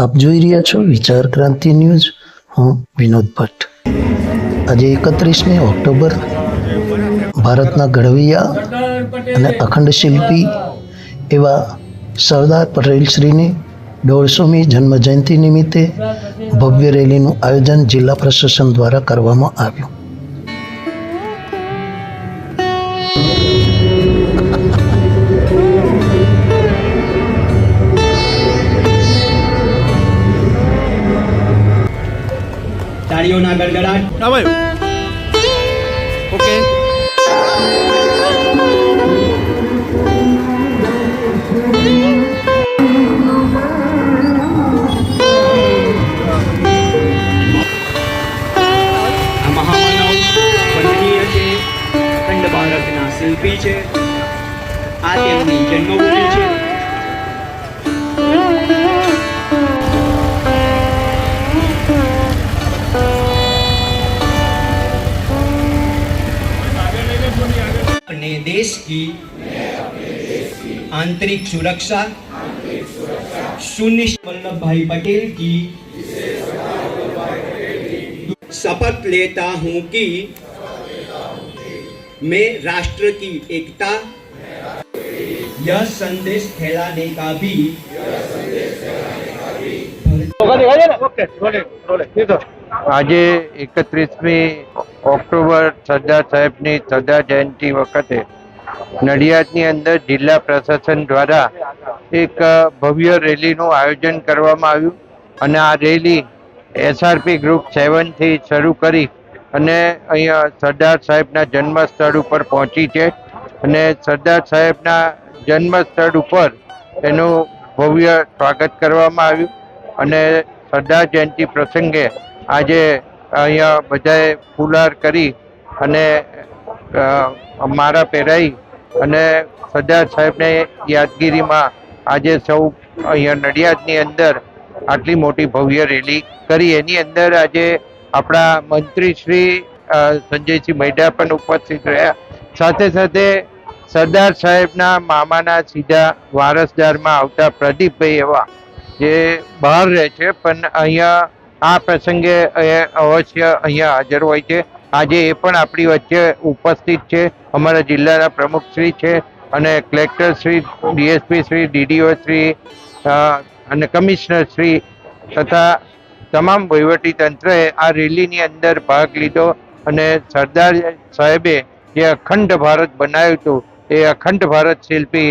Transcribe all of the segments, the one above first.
આપ જોઈ રહ્યા છો વિચાર ક્રાંતિ ન્યૂઝ. હું વિનોદ ભટ્ટ. આજે એકત્રીસમી ઓક્ટોબર, ભારતના ઘડવૈયા અને અખંડ શિલ્પી એવા સરદાર પટેલ શ્રીની દોઢસોમી જન્મ જયંતિ નિમિત્તે ભવ્ય રેલીનું આયોજન જિલ્લા પ્રશાસન દ્વારા કરવામાં આવ્યું. તાળીઓના ગડગડાટ. ઓકે. શિલ્પી છે. આ તેમની જન્મભૂમિ છે. अपने देश की आंतरिक सुरक्षा, सुनिश्चित वल्लभ भाई पटेल की शपथ लेता हूँ कि मैं राष्ट्र की एकता, यह संदेश फैलाने का भी આજે એકત્રીસમી ઓક્ટોબર સરદાર સાહેબની સરદાર જયંતિ વખતે નડિયાદની અંદર જિલ્લા પ્રશાસન દ્વારા એક ભવ્ય રેલીનું આયોજન કરવામાં આવ્યું અને આ રેલી એસઆરપી ગ્રુપ સેવનથી શરૂ કરી અને અહીંયા સરદાર સાહેબના જન્મ સ્થળ ઉપર પહોંચી છે અને સરદાર સાહેબના જન્મ સ્થળ ઉપર એનું ભવ્ય સ્વાગત કરવામાં આવ્યું અને સરદાર જયંતિ પ્રસંગે આજે અહીંયા બધાએ ફુલાર કરી અને મારા પહેરાઈ અને સરદાર સાહેબને યાદગીરીમાં આજે સૌ અહીંયા નડિયાદની અંદર આટલી મોટી ભવ્ય રેલી કરી. એની અંદર આજે આપણા મંત્રી શ્રી સંજયસિંહ મૈડા પણ ઉપસ્થિત રહ્યા. સાથે સાથે સરદાર સાહેબના મામાના સીધા વારસદારમાં આવતા પ્રદીપભાઈ એવા જે બહાર રહે છે, પણ અહીંયા આ પ્રસંગે અવશ્ય અહીંયા હાજર હોય છે. આજે એ પણ આપણી વચ્ચે ઉપસ્થિત છે. અમારા જિલ્લાના પ્રમુખ શ્રી છે અને collector Shri, DSP Shri, DDO Shri અને કમિશનર શ્રી તથા તમામ તંત્રએ આ રેલીની અંદર ભાગ લીધો અને સરદાર સાહેબે જે અખંડ ભારત બનાવ્યું હતું એ અખંડ ભારત શિલ્પી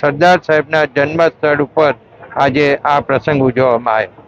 સરદાર સાહેબના જન્મ સ્થળ ઉપર આજે આ પ્રસંગ ઉજવવામાં આવ્યો.